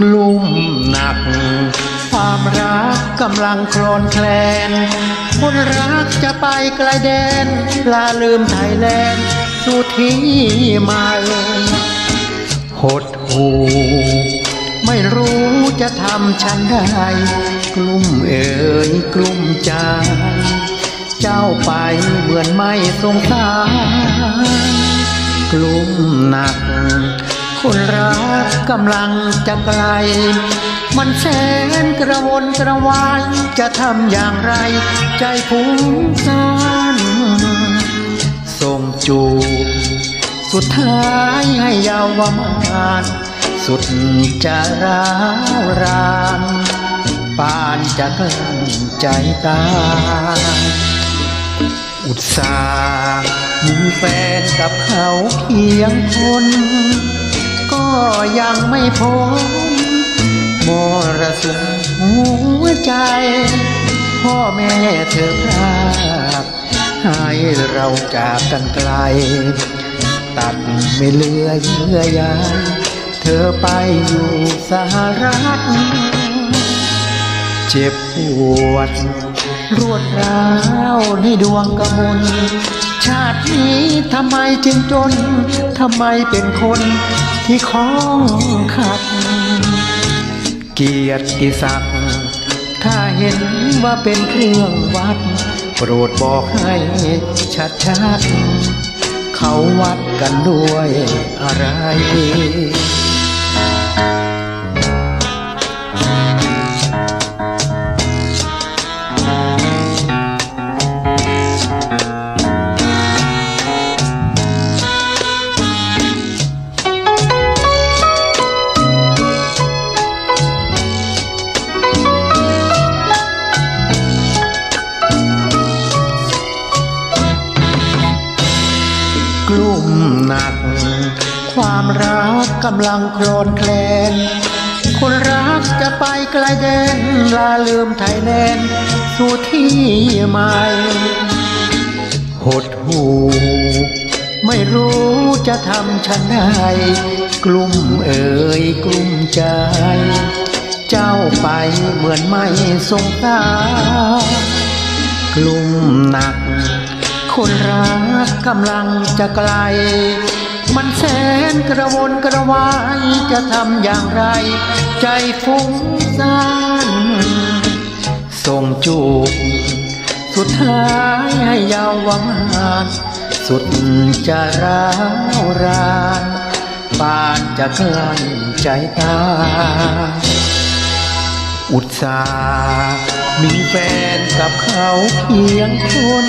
กลุ่มหนัก ความรักกำลังคลอนแคลน คนรักจะไปไกลแดนลาลืมไทยแลนด์สู่ที่ใหม่หดหูไม่รู้จะทำฉันได้ กลุ่มเอ๋ยกลุ่มใจเจ้าไปเหมือนไม่สงสารกลุ่มหนัก คนรักกำลังจะไกล มันแสนกระวนกระวายจะทำอย่างไร ใจพุ่งซ่านส่งจูบสุดท้ายให้ยาวมานสุดจะร้าวรานปานจะกลั้นใจตายอุตส่าห์มีแฟนกับเขาเพียงคน ยังไม่พ้นมรสุมหัวใจ พ่อแม่เธอพรากให้เราจากกันไกล ตัดไม่เหลือเยื่อใยเธอไปอยู่สหรัฐเจ็บปวด รวดร้าวในดวงกมล ชาตินี้ทำไมจึงจน ทำไมเป็นคนที่คล้องขัด เกียรติศักดิ์ถ้าเห็นว่าเป็นเครื่องวัด โปรดบอกให้ชัดชัดเขาวัดกันด้วยอะไร หนัก ความรักกำลังโคลนแคลน คนรักจะไปไกลแดนลาลืมไทยแลนด์สู่ที่ใหม่หดหูไม่รู้จะทำฉันได้กลุ่มเอ่ยกลุ่มใจ เจ้าไปเหมือนไม่สงสารกลุ่มหนัก คนรักกำลังจะไกล มันแสนกระวนกระวายจะทำอย่างไร ใจฟุ้งซ่านส่งจูบสุดท้ายให้ยาววมานสุดจะร้าวรานปานจะกลั้นใจตา อุตสาห์มีแฟนกับเขาเพียงคน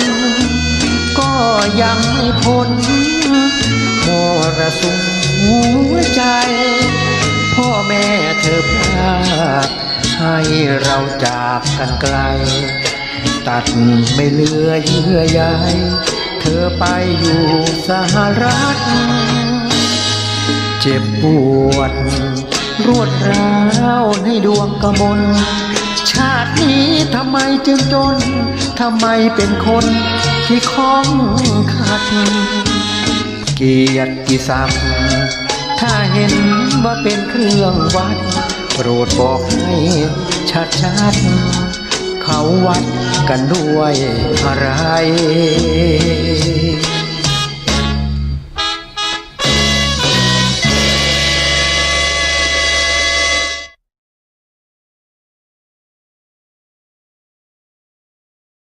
ก็ยังไม่พ้นมรสุมหัวใจ พ่อแม่เธอพากให้เราจากกันไกล ตัดไม่เหลือเยื่อใยเธอไปอยู่สหรัฐ เจ็บปวด รวดร้าวในดวงกมลชาตินี้ทำไมจึงจน ทำไมเป็นคน ที่ข้องขัด เกียรติศัพท์ถ้าเห็นว่าเป็นเครื่องวัด โปรดบอกให้ชัดชัดเขาวัดกันด้วยอะไร